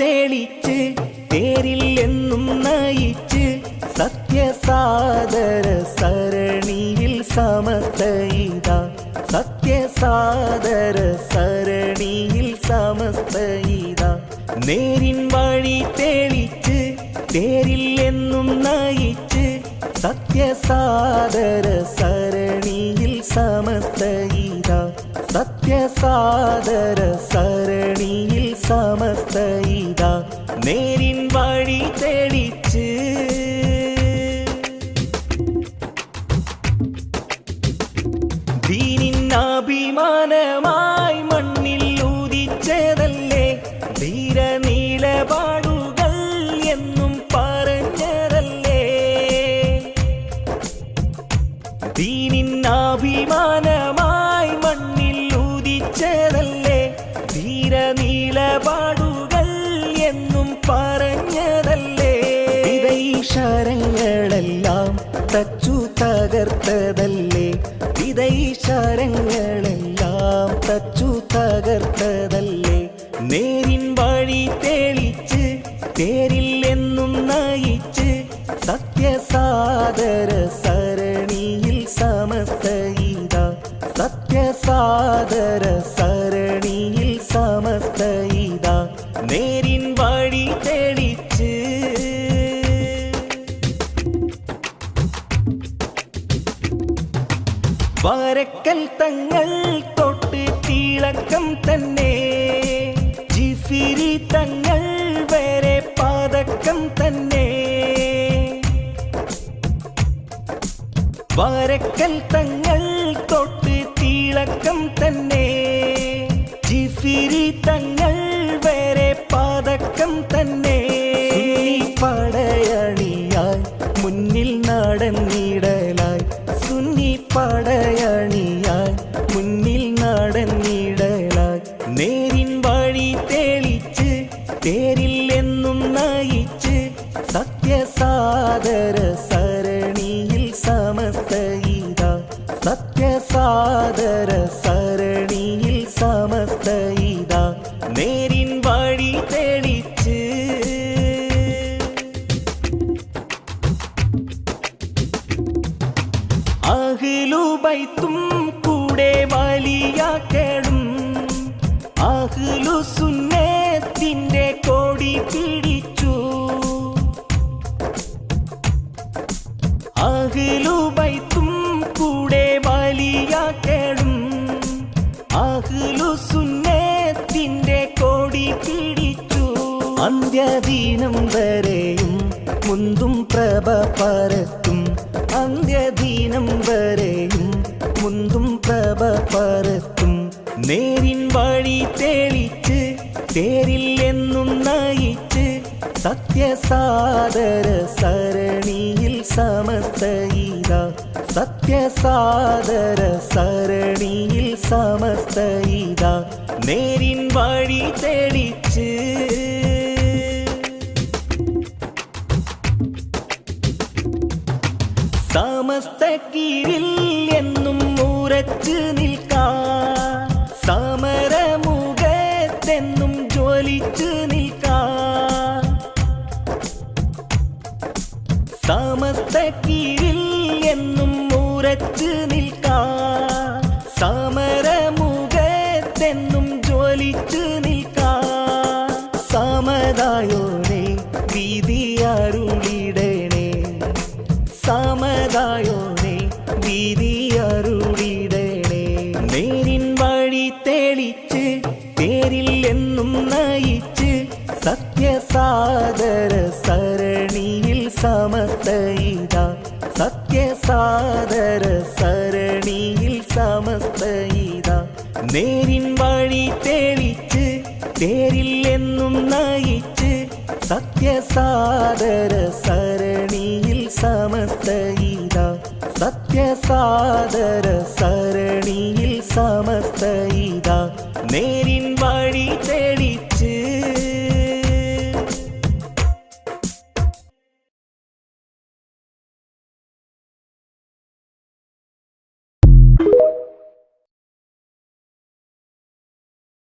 തെളിച്ച് തേരിൽ എന്നും നയിച്ച് സത്യസാദര സരണിയിൽ സമസ്തയിത. സത്യസാദര സരണിയിൽ സമസ്തയിത. നേരിൻ വഴി തെളിച്ച് തേരിൽ എന്നും നയിച്ച് സത്യസാദര സരണിയിൽ സമസ്തയിത. സത്യസാദര സരണിയിൽ സമസ്തയിത നേരിൻ വഴി തെളിച്ച്. ദീനിന്നഭിമാനമായി മണ്ണിൽ ഊതിച്ചതല്ലേ ധീരനീലപാടുകൾ എന്നും പറഞ്ഞതല്ലേ? ദീനിന്നഭിമാനമായി തച്ചു തകർത്തതല്ലേ? വിദൈശരങ്ങളെല്ലാം തച്ചു തകർത്തതല്ലേ? നേരിൻ വഴി തെളിച്ച് പേരിൽ എന്നും നയിച്ച് സത്യസാദര സരണിയിൽ സമസ്തയിത സത്യസാദര വരക്കൽ തങ്ങൾ തൊട്ട് തിളക്കം തന്നെ. ജിഫിരി തങ്ങൾ വരെ പാതക്കം തന്നെ. വരക്കൽ തങ്ങൾ തൊട്ട് തിളക്കം തന്നെ. ജിഫിരി തങ്ങൾ സത്യസാദര സരണിയിൽ സമസ്തയിത സത്യസാദര സരണിയിൽ സമസ്തയിത നേരിൻ വഴി തെളിച്ച് അഹ്ലുബൈത്തും കൂടെ വലിയാക്കണം അഹ്ലു സുന്നത്തിന്റെ കൊടി പിടിച്ചു അഹ്ലു സുന്നത്തിന്റെ കോടി പിടിച്ചു. അന്ത്യദീനം വരെയും മുന്തും പ്രഭ പരത്തും. അന്ത്യദീനം വരെയും മുന്തും പ്രഭ പരത്തും. നേരിൻ വഴി തെളിച്ച് തേരിൽ എന്നും നയിച്ച് സത്യസാദര സരണിയിൽ സമസ്തയിത സത്യസാദര സരണിയിൽ സമസ്തയിത നേരിൻ വഴി തെളിച്ച്. സമസ്ത കീഴിൽ എന്നും ഉറച്ചു നിൽക്കാൻ സമരമുഖത്തെന്നും ജ്വലിച്ചു നിൽക്കാൻ സമസ്ത കീഴിൽ എന്നും ഉറച്ചു നിൽക്കാൻ സമതായോനെ പ്രീതി അരുളിടണേ. നേരിൻ വഴി തെളിച്ച് പേരിൽ എന്നും നയിച്ച് സത്യസാദര സരണിയിൽ സമസ്തയിത. സത്യസാദര സരണിയിൽ സമസ്തയിത. നേരിൻ വഴി തെളിച്ച് തേരിൽ എന്നും നയിച്ച് സത്യസാദര സരണിയിൽ സമസ്തയിത സത്യസാദര സരണിയിൽ